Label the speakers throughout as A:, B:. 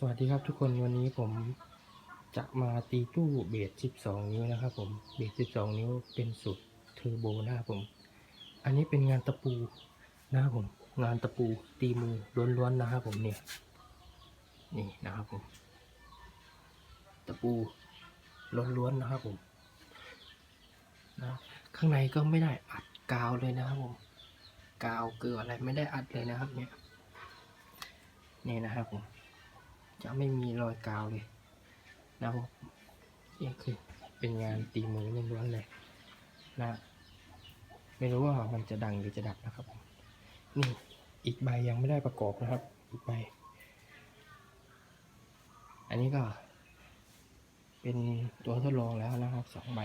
A: สวัสดีครับทุกคนวันนี้ผมจะมาตีตู้เบส12 นิ้วนะครับผมเบส12 นิ้วเป็นสุดเทอร์โบนะครับผม อันนี้เป็นงานตะปูนะครับผม งานตะปูตีมือล้วนๆนะครับผมเนี่ยนี่นะครับผม ตะปูล้วนๆนะครับผมนะข้างในก็ไม่ได้อัดกาวเลยนะครับผมกาวเกลืออะไรไม่ได้อัดเลยนะครับเนี่ยนี่นะครับผม จะไม่มีรอยกาวเลยนะครับนี่คือเป็นงานตีมือล้วนๆเลยนะไม่รู้ว่ามันจะดังหรือจะดับนะครับผมนี่อีกใบยังไม่ได้ประกอบนะครับ อีกใบ อันนี้ก็ เป็นตัวทดลองแล้วนะครับสองใบ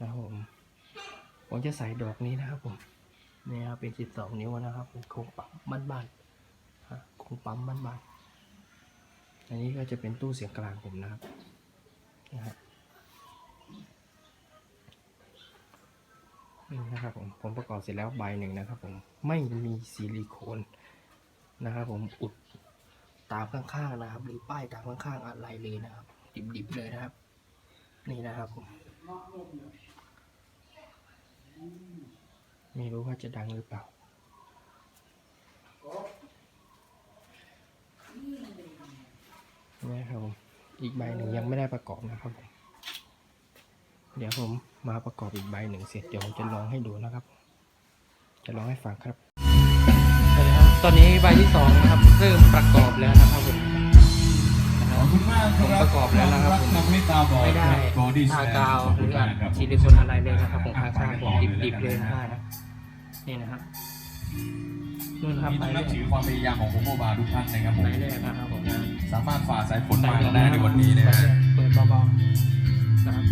A: นะครับผมผมจะใส่ดอกนี้นะครับผมนี่ครับเป็นสิบสองนิ้วนะครับเป็นโครงปั๊มบ้านๆโครงปั๊มบ้านๆ อันนี้ก็จะเป็นตู้เสียงกลางผมนะครับนะฮะนี่นะครับผมผมประกอบเสร็จแล้วใบหนึ่งนะครับผมไม่มีซิลิโคนนะครับผมอุดตามข้างๆนะครับ หรือป้ายตามข้างๆอะไรเลยนะครับ ดิบๆเลยนะครับ นี่นะครับผมไม่รู้ว่าจะดังหรือเปล่า นี่ครับผมอีกใบหนึ่งยังไม่ได้ประกอบนะครับผมเดี๋ยวผมมาประกอบอีกใบหนึ่งเสร็จเดี๋ยวผมจะลองให้ดูนะครับ จะลองให้ฟังครับตอนนี้ใบที่สองนะครับเริ่มประกอบแล้วนะครับผมนะค
B: ข
A: รั
B: อ
A: บบ
B: คุณมากค
A: ผมประกอบแล้วนะครับผม
B: นักไม่ตาบอด
A: ไม่ได้
B: บอดี้
A: ทากาวหรืออัดซิลิโคนอะไรเลยนะครับผมข้างๆผมดิบๆเลยนะฮะนี่นะครับนู่นครับ
B: นี่
A: ใบ
B: ต้อง
A: แร
B: นั
A: ก
B: บถือความพยายามของโคโมบาทุกท่านนะครับผม
A: ใบแรกนะครับผมนะ
B: สามารถฝ่าสายฝนมาได้ในวันนี้นะฮะ
A: เปิดเบาๆนะครับ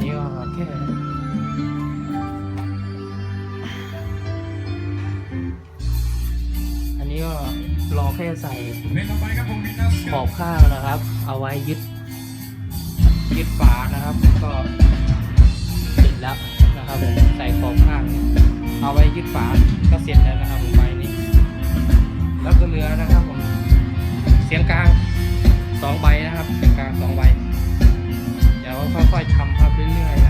A: นี่ก็แค่อันนี้ก็รอแค่ใส่
B: ไข
A: อบข้างนะครับ เอาไว้ยึด ยึดฝานะครับก็เสร็จแล้วนะครับใส่ขอบข้างเนี่ย เอาไว้ยึดฝาก็เสร็จแล้วนะครับผมใบนี้ แล้วก็เหลือนะครับผมเสียงกลางสองใบนะครับ เสียงกลางสองใบเดี๋ยวค่อยๆทำครับเรื่อยๆนะ